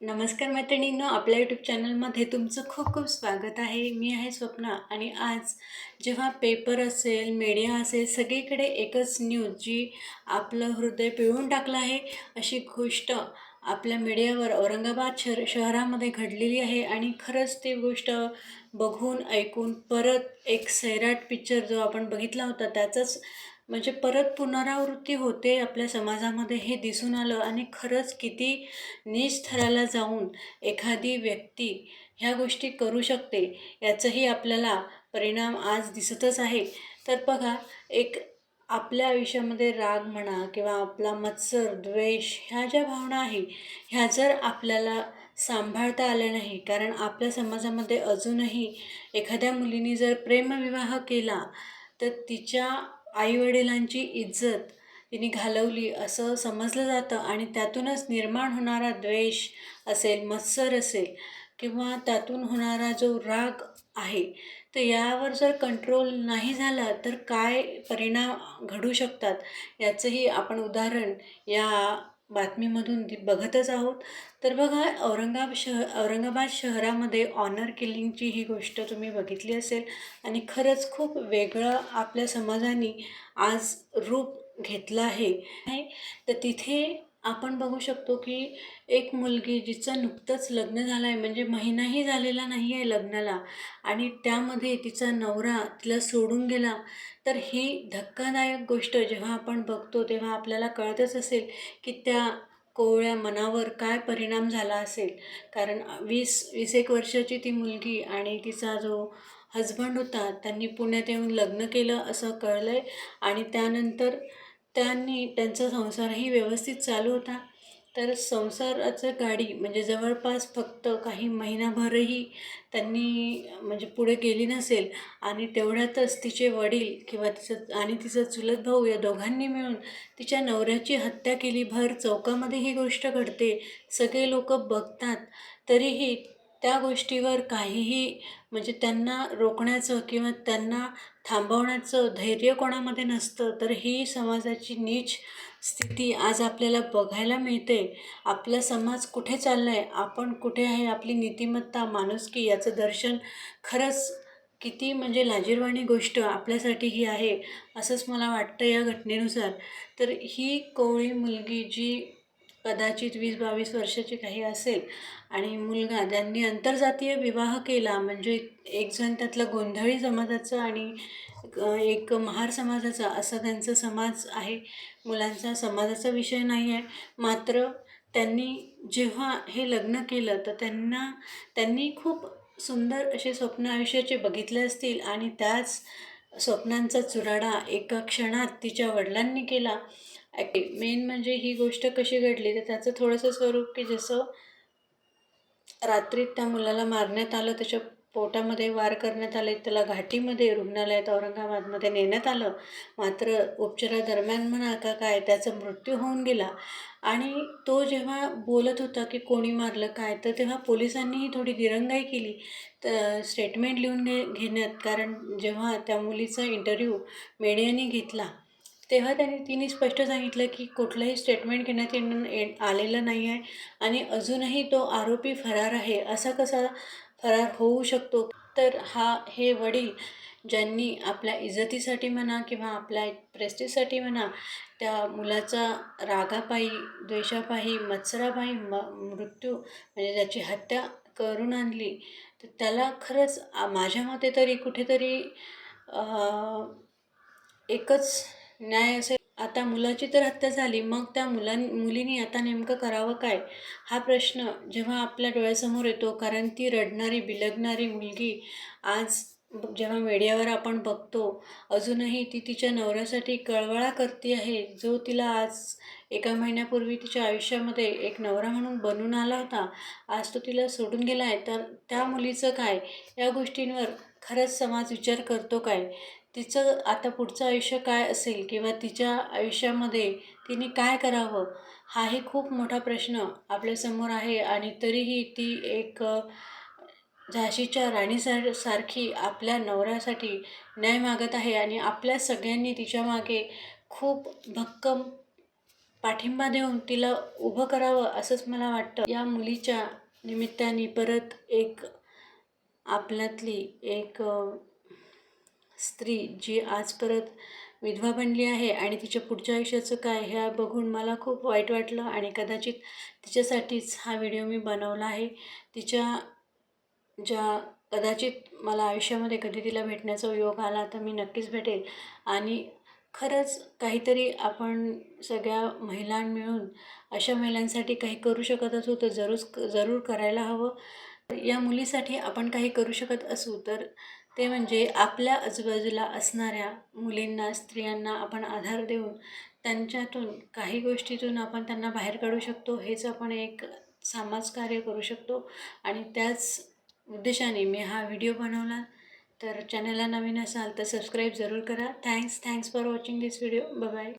नमस्कार मैत्रिणींनो आपल्या यूट्यूब चॅनलमध्ये तुमचं खूप खूप स्वागत आहे. मी आहे स्वप्ना आणि आज जेव्हा पेपर असेल मीडिया असेल सगळीकडे एकच न्यूज जी आपलं हृदय पिळून टाकलं आहे अशी गोष्ट आपल्या मीडियावर औरंगाबाद शहर शहरामध्ये घडलेली आहे आणि खरंच ती गोष्ट बघून ऐकून परत एक सैराट पिक्चर जो आपण बघितला होता त्याचंच म्हणजे परत पुनरावृत्ती होते आपल्या समाजामध्ये हे दिसून आलं आणि खरंच किती नीच थराला जाऊन एखादी व्यक्ती ह्या गोष्टी करू शकते याचंही आपल्याला परिणाम आज दिसतच आहे. तर बघा एक आपल्या आयुष्यामध्ये राग म्हणा किंवा आपला मत्सर द्वेष ह्या ज्या भावना आहे ह्या जर आपल्याला सांभाळता आल्या नाही कारण आपल्या समाजामध्ये अजूनही एखाद्या मुलीने जर प्रेमविवाह केला तर तिच्या आईवडिलांची इज्जत तिने घालवली असं समजलं जातं आणि त्यातूनच निर्माण होणारा द्वेष असेल मत्सर असेल किंवा त्यातून होणारा जो राग आहे तर यावर जर कंट्रोल नाही झाला तर काय परिणाम घडू शकतात? याचंही आपण उदाहरण या बातमीमधून दि- बघतच आहोत तर बघा औरंगाबाद शह औरंगाबाद शहरामध्ये ऑनर किलिंगची ही गोष्ट तुम्ही बघितली असेल आणि खरंच खूप वेगळं आपल्या समाजाने आज रूप घेतलं आहे आहे. तर तिथे आपण बघू शकतो की एक मुलगी जिचं नुकतंच लग्न झालं आहे म्हणजे महिनाही झालेला नाही आहे लग्नाला आणि त्यामध्ये तिचा नवरा तिला सोडून गेला तर ही धक्कादायक गोष्ट जेव्हा आपण बघतो तेव्हा आपल्याला कळतच असेल की त्या कोवळ्या मनावर काय परिणाम झाला असेल. कारण वीस वीस एक वर्षाची ती मुलगी आणि तिचा जो हजबंड होता त्यांनी पुण्यात येऊन लग्न केलं असं कळलं आहे आणि त्यानंतर त्यांनी त्यांचा संसारही व्यवस्थित चालू होता. तर संसाराचं गाडी म्हणजे जवळपास फक्त काही महिनाभरही त्यांनी म्हणजे पुढे गेली नसेल आणि तेवढ्यातच तिचे वडील किंवा तिचं आणि तिचा चुलत भाऊ या दोघांनी मिळून तिच्या नवऱ्याची हत्या केली. भर चौकामध्ये ही गोष्ट घडते. सगळे लोक बघतात. तरीही त्या गोष्टीवर काहीही म्हणजे त्यांना रोखण्याचं किंवा त्यांना थांबवण्याचं धैर्य कोणामध्ये नसतं तर ही समाजाची नीच स्थिती आज आपल्याला बघायला मिळते. आपला समाज कुठे चालला आहे आपण कुठे आहे? आपली नीतिमत्ता माणुसकी याचं दर्शन खरंच किती म्हणजे लाजीरवाणी गोष्ट आपल्यासाठी ही आहे असंच मला वाटतं या घटनेनुसार. तर ही कोवळी मुलगी जी कदाचित वीस बावीस वर्षाची काही असेल. आणि मुलगा ज्यांनी आंतरजातीय विवाह केला. म्हणजे एक जण त्यातलं गोंधळी समाजाचं आणि एक महार समाजाचा असा त्यांचा समाज आहे. मुलांचा समाजाचा विषय नाही आहे. मात्र त्यांनी जेव्हा हे लग्न केलं तर त्यांना त्यांनी खूप सुंदर असे स्वप्न आयुष्याचे बघितले असतील. आणि त्याच स्वप्नांचा चुराडा एका क्षणात तिच्या वडिलांनी केला. मेन म्हणजे ही गोष्ट कशी घडली तर त्याचं थोडंसं स्वरूप की जसं रात्रीत त्या मुलाला मारण्यात आलं त्याच्या पोटामध्ये वार करण्यात आले त्याला घाटीमध्ये रुग्णालयात औरंगाबादमध्ये नेण्यात आलं. मात्र उपचारादरम्यान म्हणा का काय त्याचा मृत्यू होऊन गेला. आणि तो जेव्हा बोलत होता की कोणी मारलं काय तर तेव्हा पोलिसांनीही थोडी दिरंगाई केली. तर स्टेटमेंट लिहून घे घेण्यात कारण जेव्हा त्या मुलीचा इंटरव्ह्यू मीडियाने घेतला तेव्हा त्यांनी तिने स्पष्ट सांगितलं की कुठलंही स्टेटमेंट घेण्यात येणं आलेलं नाही आहे आणि अजूनही तो आरोपी फरार आहे असा कसा करार होऊ शकतो. तर हा हे वडील ज्यांनी आपल्या इज्जतीसाठी म्हणा किंवा आपल्या प्रेस्टीजसाठी म्हणा त्या मुलाचा रागापायी द्वेषापायी मत्सरापायी म मृत्यू म्हणजे त्याची हत्या करून आणली तर त्याला खरंच माझ्या मते तरी कुठेतरी एकच न्याय असेल आता मुलाची तर हत्या झाली मग त्या मुलां मुलीने आता नेमकं करावं काय? हा प्रश्न जेव्हा आपल्या डोळ्यासमोर येतो कारण ती रडणारी बिलगणारी मुलगी आज जेव्हा मीडियावर आपण बघतो अजूनही ती तिच्या नवऱ्यासाठी कळवळा करते आहे. जो तिला आज एका महिन्यापूर्वी तिच्या आयुष्यामध्ये एक नवरा म्हणून बनून आला होता आज तो तिला सोडून गेला आहे. तर त्या मुलीचं काय? या गोष्टींवर खरंच समाज विचार करतो काय? तिचं आता पुढचं आयुष्य काय असेल किंवा तिच्या आयुष्यामध्ये तिने काय करावं हाही खूप मोठा प्रश्न आपल्यासमोर आहे. आणि तरीही ती एक झाशीच्या राणीसार सारखी आपल्या नवऱ्यासाठी न्याय मागत आहे. आणि आपल्या सगळ्यांनी तिच्यामागे खूप भक्कम पाठिंबा देऊन तिला उभं करावं असंच मला वाटतं. या मुलीच्या निमित्ताने परत एक आपल्यातली एक स्त्री जी आज परत विधवा बनली आहे आणि तिच्या पुढच्या आयुष्याचं काय हे बघून मला खूप वाईट वाटलं आणि कदाचित तिच्यासाठीच हा व्हिडिओ मी बनवला आहे. तिच्या ज्या कदाचित मला आयुष्यामध्ये कधी तिला भेटण्याचा योग आला तर मी नक्कीच भेटेल. आणि खरंच काहीतरी आपण सगळ्या महिला मिळून अशा महिलांसाठी काही करू शकत असू तर जरूर जरूर करायला हवं. या मुलीसाठी आपण काही करू शकत असू तर ते म्हणजे आपल्या आजूबाजूला असणाऱ्या मुलींना स्त्रियांना आपण आधार देऊन त्यांच्यातून काही गोष्टीतून आपण त्यांना बाहेर काढू शकतो. हेच आपण एक समाजकार्य करू शकतो. आणि त्याच उद्देशाने मी हा व्हिडिओ बनवला. तर चॅनलला नवीन असाल तर सबस्क्राईब जरूर करा. Thanks thanks for watching this video bye